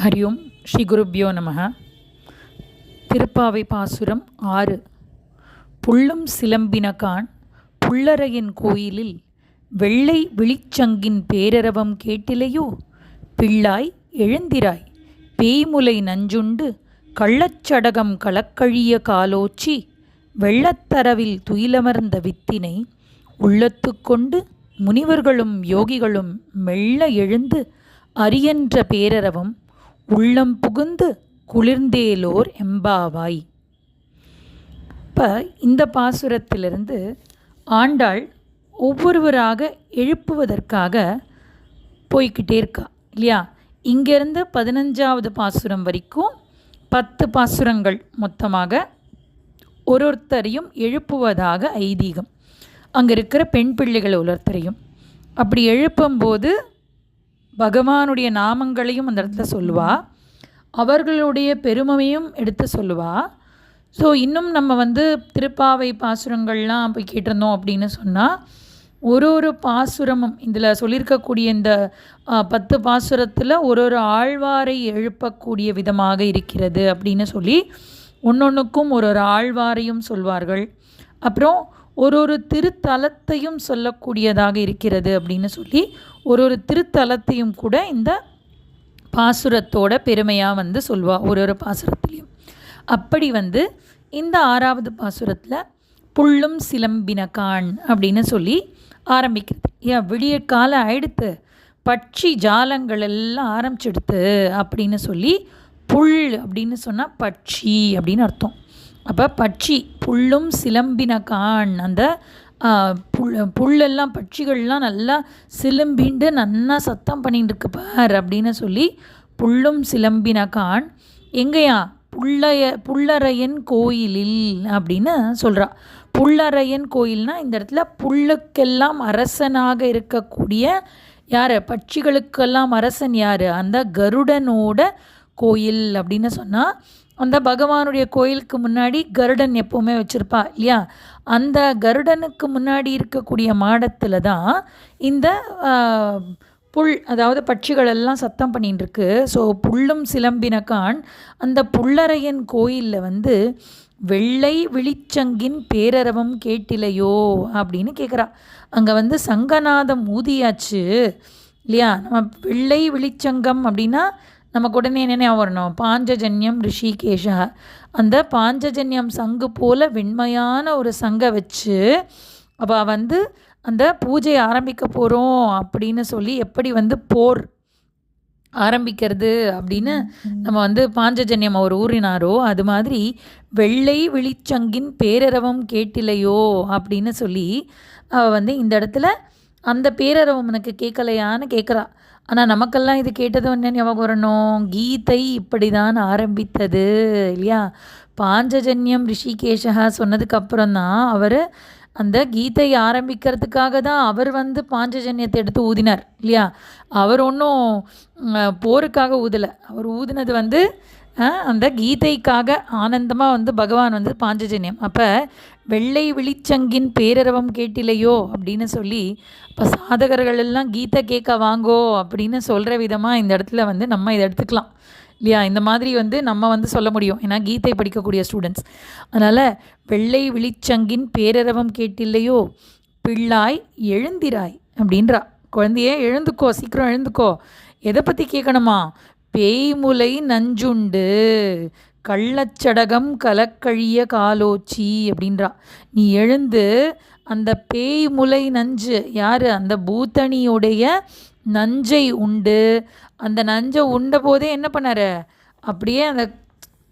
ஹரி ஓம் ஸ்ரீ குருப்யோ நமக திருப்பாவை பாசுரம் ஆறு புள்ளும் சிலம்பினகான் புள்ளரையன் கோயிலில் வெள்ளை விழிச்சங்கின் பேரரவம் கேட்டிலையோ? பிள்ளாய் எழுந்திராய் பேய்முலை நஞ்சுண்டு கள்ளச்சடகம் கலக்கழிய காலோச்சி வெள்ளத்தரவில் துயிலமர்ந்த வித்தினை உள்ளத்துக்கொண்டு முனிவர்களும் யோகிகளும் மெல்ல எழுந்து அரியன்ற பேரரவம் உள்ளம் புகுந்து குளிர்ந்தேலோர் எம்பாவாய். இப்போ இந்த பாசுரத்திலிருந்து ஆண்டாள் ஒவ்வொருவராக எழுப்புவதற்காக போய்கிட்டே இருக்கா இல்லையா? இங்கேருந்து பதினஞ்சாவது பாசுரம் வரைக்கும் பத்து பாசுரங்கள் மொத்தமாக ஒரு ஒருத்தரையும் எழுப்புவதாக ஐதீகம். அங்கே இருக்கிற பெண் பிள்ளைகள் ஒருத்தரையும். அப்படி எழுப்பும்போது பகவானுடைய நாமங்களையும் அந்த இடத்துல சொல்லுவா. அவர்களுடைய பெருமையும் எடுத்து சொல்லுவா. ஸோ இன்னும் நம்ம வந்து திருப்பாவை பாசுரங்கள்லாம் போய் கேட்டிருந்தோம் அப்படின்னு சொன்னால் ஒரு ஒரு பாசுரமும் இதில் சொல்லியிருக்கக்கூடிய இந்த பத்து பாசுரத்தில் ஒரு ஒரு ஆழ்வாரை எழுப்பக்கூடிய விதமாக இருக்கிறது அப்படின்னு சொல்லி ஒன்னொன்றுக்கும் ஒரு ஒரு ஆழ்வாரையும் சொல்வார்கள். அப்புறம் ஒரு ஒரு திருத்தலத்தையும் சொல்லக்கூடியதாக இருக்கிறது அப்படின்னு சொல்லி ஒரு ஒரு திருத்தலத்தையும் கூட இந்த பாசுரத்தோட பெருமையாக வந்து சொல்வாள் ஒரு ஒரு பாசுரத்துலேயும். அப்படி வந்து இந்த ஆறாவது பாசுரத்தில் புள்ளும் சிலம்பினகான் அப்படின்னு சொல்லி ஆரம்பிக்கிறது. ஏன் விடிய காலம் ஆயிடுத்து பட்சி ஜாலங்கள் எல்லாம் ஆரம்பிச்சிடுத்து அப்படின்னு சொல்லி புல் அப்படின்னு சொன்னால் பட்சி அப்படின்னு அர்த்தம். அப்போ பட்சி புல்லும் சிலம்பினகான் அந்த புல் புல்லெல்லாம் பட்சிகள்லாம் நல்லா சிலம்பிண்டு நன்னா சத்தம் பண்ணிட்டு இருக்கு பார் அப்படின்னு சொல்லி புல்லும் சிலம்பினகான் எங்கேயா? புள்ளைய புள்ளரையன் கோயிலில் அப்படின்னு சொல்கிறா புள்ளரையன் கோயில்னா இந்த இடத்துல புல்லுக்கெல்லாம் அரசனாக இருக்கக்கூடிய யார்? பட்சிகளுக்கெல்லாம் அரசன் யார்? அந்த கருடனோட கோயில் அப்படின்னு சொன்னால் அந்த பகவானுடைய கோயிலுக்கு முன்னாடி கருடன் எப்போவுமே வச்சுருப்பா இல்லையா? அந்த கருடனுக்கு முன்னாடி இருக்கக்கூடிய மாடத்தில் தான் இந்த புல் அதாவது பட்சிகள் எல்லாம் சத்தம் பண்ணிட்டு இருக்கு ஸோ புல்லும் சிலம்பினகான் அந்த புல்லறையன் கோயிலில் வந்து வெள்ளை விழிச்சங்கின் பேரரவம் கேட்டிலையோ? அப்படின்னு கேட்குறா அங்கே வந்து சங்கநாதம் ஊதியாச்சு இல்லையா? நம்ம வெள்ளை விழிச்சங்கம் அப்படின்னா நமக்கு உடனே என்ன ஞாபகம் வரணும் பாஞ்சஜன்யம் ரிஷிகேஷா. அந்த பாஞ்சஜன்யம் சங்கு போல வெண்மையான ஒரு சங்கை வச்சு அவள் வந்து அந்த பூஜையை ஆரம்பிக்க போகிறோம் அப்படின்னு சொல்லி எப்படி வந்து போர் ஆரம்பிக்கிறது அப்படின்னு நம்ம வந்து பாஞ்சஜன்யம் அவர் ஊறினாரோ அது மாதிரி வெள்ளை விழிச்சங்கின் பேரரவம் கேட்டிலையோ அப்படின்னு சொல்லி அவள் வந்து இந்த இடத்துல அந்த பேரரவம் உனக்கு கேட்கலையான்னு கேட்குறா. ஆனால் நமக்கெல்லாம் இது கேட்டது என்ன ஞாபகம் வரணும். கீதை இப்படி தான் ஆரம்பித்தது இல்லையா? பாஞ்சஜன்யம் ரிஷிகேஷா சொன்னதுக்கப்புறம் தான் அவர் அந்த கீதை ஆரம்பிக்கிறதுக்காக தான் அவர் வந்து பாஞ்சஜன்யத்தை எடுத்து ஊதினார் இல்லையா? அவர் ஒன்றும் போருக்காக ஊதலை. அவர் ஊதினது வந்து அந்த கீதைக்காக ஆனந்தமாக வந்து பகவான் வந்து பாஞ்சஜன்யம். அப்போ வெள்ளை விழிச்சங்கின் பேரரவம் கேட்டிலையோ அப்படின்னு சொல்லி இப்போ சாதகர்கள் எல்லாம் கீதை கேட்க வாங்கோ அப்படின்னு சொல்கிற விதமாக இந்த இடத்துல வந்து நம்ம இதை எடுத்துக்கலாம். இல்லையா? இந்த மாதிரி வந்து நம்ம வந்து சொல்ல முடியும். ஏன்னா கீதை படிக்கக்கூடிய ஸ்டூடெண்ட்ஸ் அதனால் வெள்ளை விழிச்சங்கின் பேரரவம் கேட்டில்லையோ பிள்ளாய் எழுந்திராய் அப்படின்றா. குழந்தையே எழுந்துக்கோ சீக்கிரம் எழுந்துக்கோ. எதை பற்றி கேட்கணுமா? பேய்முலை நஞ்சுண்டு. கள்ளச்சடகம் கலக்கழிய காலோச்சி அப்படின்றா. நீ எழுந்து அந்த பேய் முலை நஞ்சு யார்? அந்த பூத்தணியுடைய நஞ்சை உண்டு. அந்த நஞ்சை உண்ட போதே என்ன பண்ணாரு? அப்படியே அந்த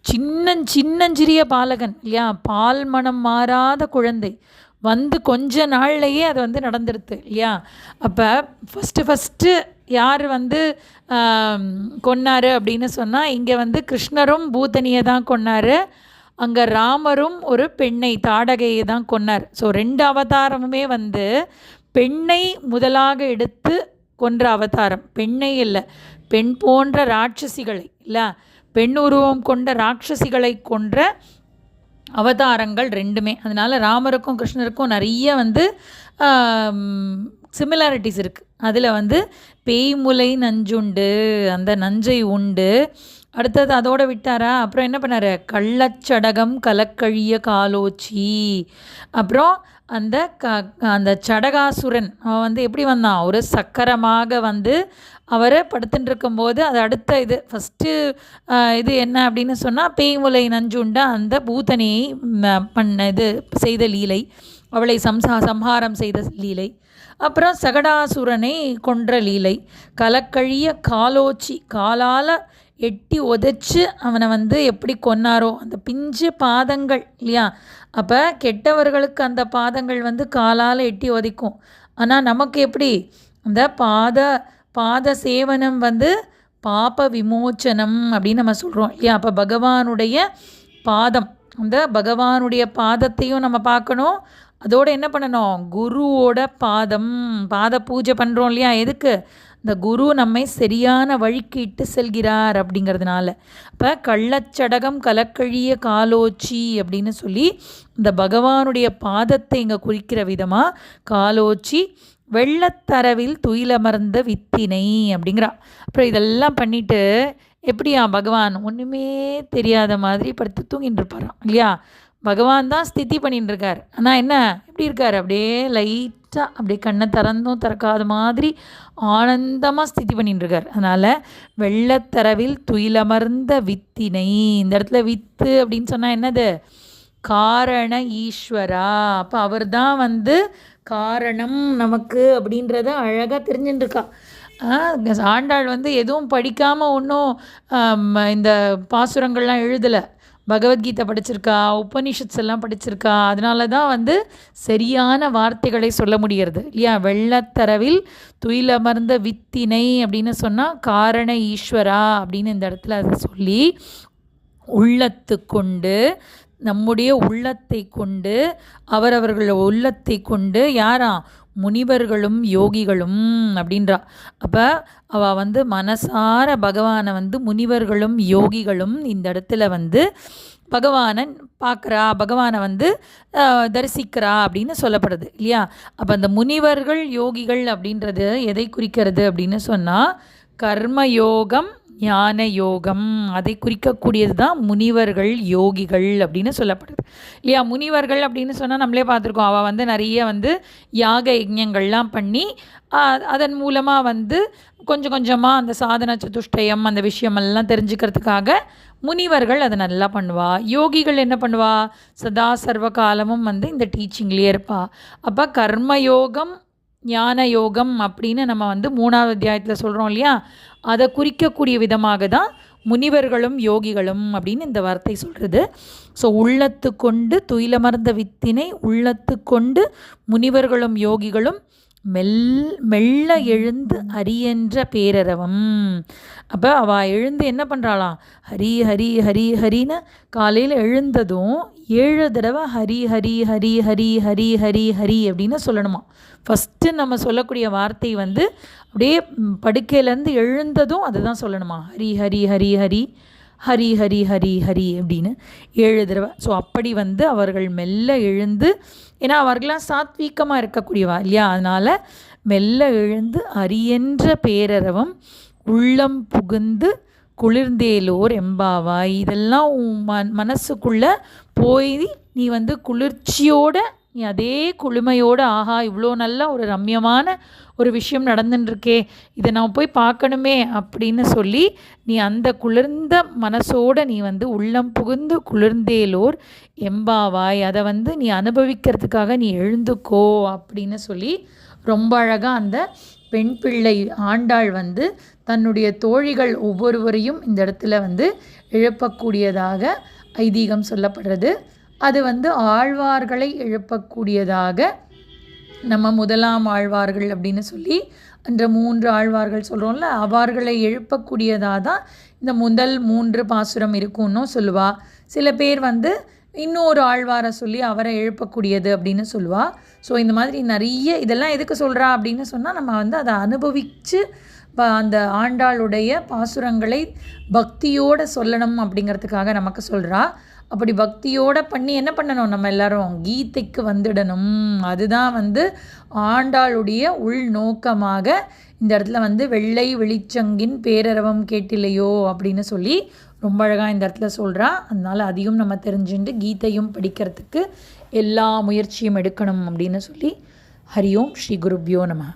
சின்ன சின்னஞ்சிறிய பாலகன் இல்லையா? பால் மனம் மாறாத குழந்தை. வந்து கொஞ்ச நாள்லையே அது வந்து நடந்துடுது இல்லையா? அப்போ ஃபஸ்ட்டு ஃபஸ்ட்டு யார் வந்து கொன்னார் அப்படின்னு சொன்னால் இங்கே வந்து கிருஷ்ணரும் பூத்தனியை தான் கொன்னாரு. அங்கே ராமரும் ஒரு பெண்ணை தாடகையை தான் கொன்னார். ஸோ ரெண்டு அவதாரமுமே வந்து பெண்ணை முதலாக எடுத்து கொன்ற அவதாரம். பெண்ணை இல்லை பெண் போன்ற ராட்சசிகளை இல்லை பெண் உருவம் கொண்ட ராட்சசிகளை கொன்ற அவதாரங்கள் ரெண்டுமே. அதனால் ராமருக்கும் கிருஷ்ணருக்கும் நிறைய வந்து சிமிலாரிட்டிஸ் இருக்குது அதில் வந்து பேய்முலை நஞ்சுண்டு அந்த நஞ்சை உண்டு. அடுத்தது அதோட விட்டாரா? அப்புறம் என்ன பண்ணார்? கள்ளச்சடகம் கலக்கழிய காலோச்சி. அப்புறம் அந்த க அந்த சடகாசுரன் அவன் வந்து எப்படி வந்தான்? ஒரு சக்கரமாக வந்து அவரை படுத்துட்டுருக்கும் போது அது அடுத்த இது ஃபஸ்ட்டு இது என்ன அப்படின்னு சொன்னால் பேய்முலை நஞ்சுண்ட அந்த பூத்தனையை பண்ண இது செய்த லீலை. அவளை சம்சா சம்ஹாரம் செய்த லீலை. அப்புறம் சகடாசுரனை கொன்ற லீலை. கலக்கழிய காலோச்சி காலால் எட்டி உதைச்சி அவனை வந்து எப்படி கொன்னாரோ அந்த பிஞ்சு பாதங்கள் இல்லையா? அப்போ கெட்டவர்களுக்கு அந்த பாதங்கள் வந்து காலால் எட்டி உதைக்கும். ஆனால் நமக்கு எப்படி? அந்த பாத பாத சேவனம் வந்து பாப விமோச்சனம் அப்படின்னு நம்ம சொல்கிறோம் இல்லையா? அப்போ பகவானுடைய பாதம் அந்த பகவானுடைய பாதத்தையும் நம்ம பார்க்கணும் அதோடு என்ன பண்ணணும்? குருவோட பாதம் பாத பூஜை பண்ணுறோம் இல்லையா? எதுக்கு? இந்த குரு நம்மை சரியான வழிக்கு இட்டு செல்கிறார் அப்படிங்கிறதுனால. இப்போ கள்ளச்சடகம் கலக்கழிய காலோச்சி அப்படின்னு சொல்லி இந்த பகவானுடைய பாதத்தை இங்கே குறிக்கிற விதமாக காலோச்சி வெள்ளத்தரவில் துயிலமர்ந்த வித்தினை அப்படிங்கிறா. அப்புறம் இதெல்லாம் பண்ணிட்டு எப்படியா பகவான்? ஒன்றுமே தெரியாத மாதிரி படுத்து தூங்கிட்டு இருப்பாராம் இல்லையா? பகவான் தான் ஸ்திதி பண்ணிட்டு இருக்கார் ஆனால் என்ன? எப்படி இருக்கார்? அப்படியே லைட்டாக அப்படியே கண்ணை திறந்தும் திறக்காத மாதிரி ஆனந்தமாக ஸ்திதி பண்ணிட்டு இருக்கார் அதனால் வெள்ளத்தரவில் துயிலமர்ந்த வித்தினை. இந்த இடத்துல வித்து அப்படின்னு சொன்னால் என்னது? காரண ஈஸ்வரா. அப்போ அவர் தான் வந்து காரணம் நமக்கு அப்படின்றத அழகாக தெரிஞ்சுட்டுருக்கா ஆண்டாள் வந்து எதுவும் படிக்காமல் ஒன்றும் இந்த பாசுரங்கள்லாம் எழுதலை. பகவத்கீதை படிச்சிருக்கா உபனிஷத்ஸ் எல்லாம் படிச்சிருக்கா அதனால தான் வந்து சரியான வார்த்தைகளை சொல்ல முடிகிறது. இல்லையா? வெள்ளத்தரவில் துயிலமர்ந்த வித்தினை அப்படின்னு சொன்னால் காரண ஈஸ்வரா அப்படின்னு இந்த இடத்துல அதை சொல்லி உள்ளத்து கொண்டு நம்முடைய உள்ளத்தை கொண்டு அவரவர்கள் உள்ளத்தை கொண்டு யாரா? முனிவர்களும் யோகிகளும் அப்படின்றா. அப்போ அவள் வந்து மனசார பகவானை வந்து முனிவர்களும் யோகிகளும் இந்த இடத்துல வந்து பகவானை பார்க்குறா பகவானை வந்து தரிசிக்கிறா அப்படின்னு சொல்லப்படுது இல்லையா? அப்போ அந்த முனிவர்கள் யோகிகள் அப்படின்றது எதை குறிக்கிறது அப்படின்னு சொன்னால் கர்மயோகம் ஞான யோகம் அதை குறிக்கக்கூடியது தான் முனிவர்கள் யோகிகள் அப்படின்னு சொல்லப்படுது. இல்லையா? முனிவர்கள் அப்படின்னு சொன்னால் நம்மளே பார்த்துருக்கோம். அவள் வந்து நிறைய வந்து யாக யஜ்ஞங்கள்லாம் பண்ணி அதன் மூலமாக வந்து கொஞ்சம் கொஞ்சமாக அந்த சாதன சதுஷ்டயம் அந்த விஷயமெல்லாம் தெரிஞ்சுக்கிறதுக்காக முனிவர்கள் அதை நல்லா பண்ணுவா. யோகிகள் என்ன பண்ணுவா? சதா சர்வ காலமும் வந்து இந்த டீச்சிங்லேயே இருப்பா. அப்போ கர்மயோகம் ஞான யோகம் அப்படின்னு நம்ம வந்து மூணாவது அத்தியாயத்தில் சொல்கிறோம் இல்லையா? அதை குறிக்கக்கூடிய விதமாக தான் முனிவர்களும் யோகிகளும் அப்படின்னு இந்த வார்த்தை சொல்கிறது ஸோ உள்ளத்து கொண்டு துயிலமர்ந்த வித்தினை உள்ளத்து கொண்டு முனிவர்களும் யோகிகளும் மெல் மெல்ல எழுந்து அரியன்ற பேரரவம். அப்போ அவள் எழுந்து என்ன பண்ணுறாளாம் ஹரி ஹரி ஹரி ஹரின்னு காலையில் எழுந்ததும் ஏழு தடவை ஹரி ஹரி ஹரி ஹரி ஹரி ஹரி ஹரி அப்படின்னு சொல்லணுமா? ஃபஸ்ட்டு நம்ம சொல்லக்கூடிய வார்த்தை வந்து அப்படியே படுக்கையிலேருந்து எழுந்ததும் அதுதான் சொல்லணுமா? ஹரி ஹரி ஹரி ஹரி. ஹரி ஹரி ஹரி ஹரி அப்படின்னு ஏழு தடவை. ஸோ அப்படி வந்து அவர்கள் மெல்ல எழுந்து ஏன்னா அவர்களாம் சாத்வீகமாக இருக்கக்கூடியவா இல்லையா? அதனால் மெல்ல எழுந்து அரியன்ற பேரரவம் உள்ளம் புகுந்து குளிர்ந்தேலோர் எம்பாவாய். இதெல்லாம் உன் மனசுக்குள்ளே போய் நீ வந்து குளிர்ச்சியோட நீ அதே குளுமையோட ஆஹா இவ்வளோ நல்ல ஒரு ரம்யமான ஒரு விஷயம் நடந்துட்டுருக்கே இதை நான் போய் பார்க்கணுமே அப்படின்னு சொல்லி நீ அந்த குளிர்ந்த மனசோட நீ வந்து உள்ளம் புகுந்து குளிர்ந்தேலோர் எம்பாவாய் அதை வந்து நீ அனுபவிக்கிறதுக்காக நீ எழுந்துக்கோ அப்படின்னு சொல்லி ரொம்ப அழகாக அந்த பெண் பிள்ளை ஆண்டாள் வந்து தன்னுடைய தோழிகள் ஒவ்வொருவரையும் இந்த இடத்துல வந்து எழுப்பக்கூடியதாக ஐதீகம் சொல்லப்படுறது. அது வந்து ஆழ்வார்களை எழுப்பக்கூடியதாக நம்ம முதலாம் ஆழ்வார்கள் அப்படின்னு சொல்லி அந்த மூன்று ஆழ்வார்கள் சொல்கிறோம்ல அவர்களை எழுப்பக்கூடியதாக தான் இந்த முதல் மூன்று பாசுரம் இருக்கும்னு சொல்லுவா. சில பேர் வந்து இன்னொரு ஆழ்வாரை சொல்லி அவரை எழுப்பக்கூடியது அப்படின்னு சொல்லுவா. ஸோ இந்த மாதிரி நிறைய இதெல்லாம் எதுக்கு சொல்கிறா அப்படின்னு சொன்னால் நம்ம வந்து அதை அனுபவித்து அந்த ஆண்டாளுடைய பாசுரங்களை பக்தியோடு சொல்லணும் அப்படிங்கிறதுக்காக நமக்கு சொல்கிறா அப்படி பக்தியோடு பண்ணி என்ன பண்ணணும்? நம்ம எல்லாரும் கீதைக்கு வந்துடணும். அதுதான் வந்து ஆண்டாளுடைய உள்நோக்கமாக இந்த இடத்துல வந்து வெள்ளை வெளிச்சங்கின் பேரரவம் கேட்டிலையோ அப்படின்னு சொல்லி ரொம்ப அழகாக இந்த இடத்துல சொல்கிறா அதனால் அதையும் நம்ம தெரிஞ்சுட்டு கீதையும் படிக்கிறதுக்கு எல்லா முயற்சியும் எடுக்கணும் அப்படின்னு சொல்லி. ஹரி ஓம் ஸ்ரீ குருப்யோ நமக